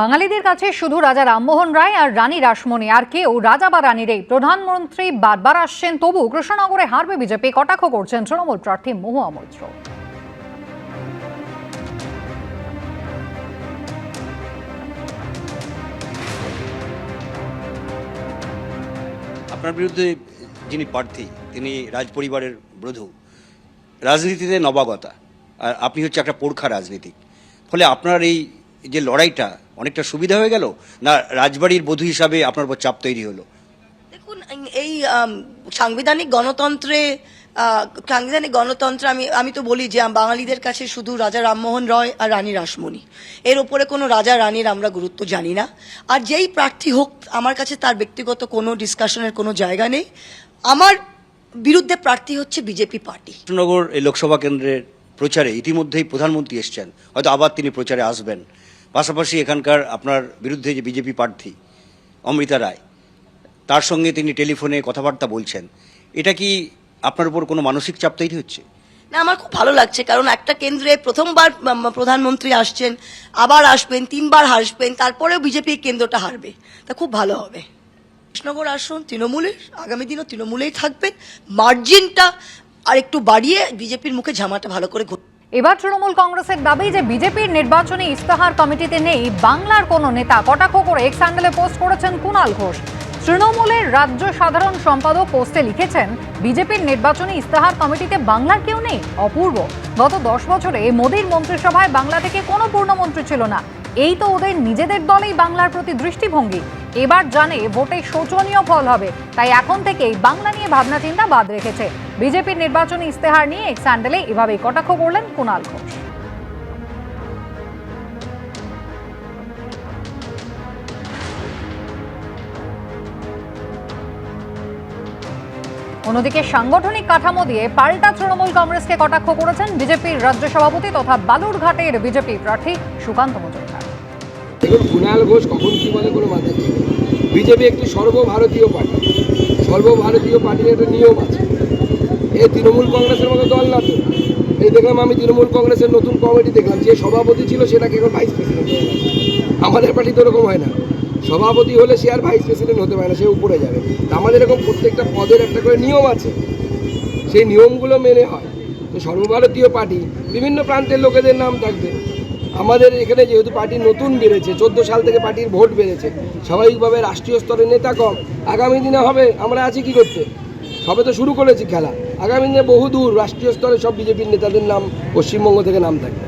বাঙালিদের কাছে শুধু রাজা রামমোহন রায় আর রানী রাসমণি আর কেউ, রাজা বা রানীর এই প্রধানমন্ত্রী বারবার আসছেন, তবু কৃষ্ণনগরে হারবে বিজেপি, কটাক্ষ করছেন তৃণমূল প্রার্থী মহুয়া মৈত্র। আপনার বিরুদ্ধে যিনি প্রার্থী, তিনি রাজপরিবারের বধূ, রাজনীতিতে নবাগতা, আর আপনি হচ্ছে একটা পোরখা রাজনীতিক। ফলে আপনার এই যে লড়াইটা অনেকটা সুবিধা হয়ে গেল? না রাজবাড়ির বধূ হিসাবে আপনার উপর চাপ তৈরি হলো? দেখুন এই সাংবিধানিক গণতন্ত্রে সাংবিধানিক গণতন্ত্র আমি আমি তো বলি যে বাঙালিদের কাছে শুধু রাজা রামমোহন রয় আর রানী রাসমণি। এর ওপরে কোনো রাজা রানীর আমরা গুরুত্ব জানি না। আর যেই প্রার্থী হোক আমার কাছে তার ব্যক্তিগত কোনো ডিসকাশনের কোনো জায়গা নেই। আমার বিরুদ্ধে প্রার্থী হচ্ছে বিজেপি পার্টি। কৃষ্ণনগর এই লোকসভা কেন্দ্রের প্রচারে ইতিমধ্যেই প্রধানমন্ত্রী এসছেন। হয়তো আবার তিনি প্রচারে আসবেন। পাশাপাশি এখানকার আপনার বিরুদ্ধে যে বিজেপি প্রার্থী অমৃতা রায়, তার সঙ্গে তিনি টেলিফোনে কথাবার্তা বলছেন। এটা কি আপনার উপর কোনো মানসিক চাপ তৈরি হচ্ছে? না, আমার খুব ভালো লাগছে, কারণ একটা কেন্দ্রে প্রথমবার প্রধানমন্ত্রী আসছেন, আবার আসবেন, তিনবার হাসবেন, তারপরেও বিজেপি কেন্দ্রটা হারবে। তা খুব ভালো হবে। কৃষ্ণনগর আসন, তৃণমূলের, আগামী দিনও তৃণমূলেই থাকবেন। মার্জিনটা আর একটু বাড়িয়ে বিজেপির মুখে ঝামাটা ভালো করে ঘুরবে এবার তৃণমূল কংগ্রেসের দাবি যে বিজেপির নির্বাচনী ইস্তাহার কমিটিতে নেই, বাংলার কোনো নেতা। কটাক্ষ করে এক্স হ্যান্ডেলে পোস্ট করেছেন কুণাল ঘোষ। তৃণমূলের রাজ্য সাধারণ সম্পাদক পোস্টে লিখেছেন, বিজেপির নির্বাচনী ইস্তাহার কমিটিতে বাংলার কেউ নেই, অপূর্ব। গত দশ বছরে মোদীর মন্ত্রিসভায় বাংলা থেকে কোনো পূর্ণমন্ত্রী ছিল না। এই তো ওদের নিজেদের দলেই বাংলার প্রতি দৃষ্টিভঙ্গি। এবার জানে ভোটে শোচনীয় ফল হবে। তাই এখন থেকেই বাংলা নিয়ে ভাবনা চিন্তা বাদ রেখেছে। বিজেপির নির্বাচনী ইস্তেহার নিয়ে এক্স হ্যান্ডেলে এভাবেই কটাক্ষ করলেন কুণাল ঘোষ। অন্যদিকে সাংগঠনিক কাঠামো দিয়ে পাল্টা তৃণমূল কংগ্রেসকে কটাক্ষ করেছেন বিজেপির রাজ্য সভাপতি তথা বালুরঘাটের বিজেপি প্রার্থী সুকান্ত মজুমদার। কুণাল ঘোষ কখন কি বলে কোনো মাথা ঠিক নেই। বিজেপি একটি সর্বভারতীয় পার্টি। সর্বভারতীয় পার্টির একটা নিয়ম আছে। এই তৃণমূল কংগ্রেসের মতো দল না তো। এই দেখলাম আমি তৃণমূল কংগ্রেসের নতুন কমিটি দেখলাম, যে সভাপতি ছিল সেটাকে এখন ভাইস প্রেসিডেন্ট হয়ে গেছে? আমাদের পার্টি তো এরকম হয় না। সভাপতি হলে সে আর ভাইস প্রেসিডেন্ট হতে পারে না, সে উপরে যাবে। তা আমাদের এরকম প্রত্যেকটা পদের একটা করে নিয়ম আছে। সেই নিয়মগুলো মেনে হয়। তো সর্বভারতীয় পার্টি, বিভিন্ন প্রান্তের লোকেদের নাম থাকবে। আমাদের এখানে যেহেতু পার্টি নতুন বেড়েছে, চোদ্দ সাল থেকে পার্টির ভোট বেড়েছে, স্বাভাবিকভাবে রাষ্ট্রীয় স্তরে নেতা কম। আগামী দিনে হবে, আমরা আছি কি করতে? সবে তো শুরু করেছি খেলা। আগামী দিনে বহু দূর রাষ্ট্রীয় স্তরে সব বিজেপির নেতাদের নাম পশ্চিমবঙ্গ থেকে নাম থাকবে।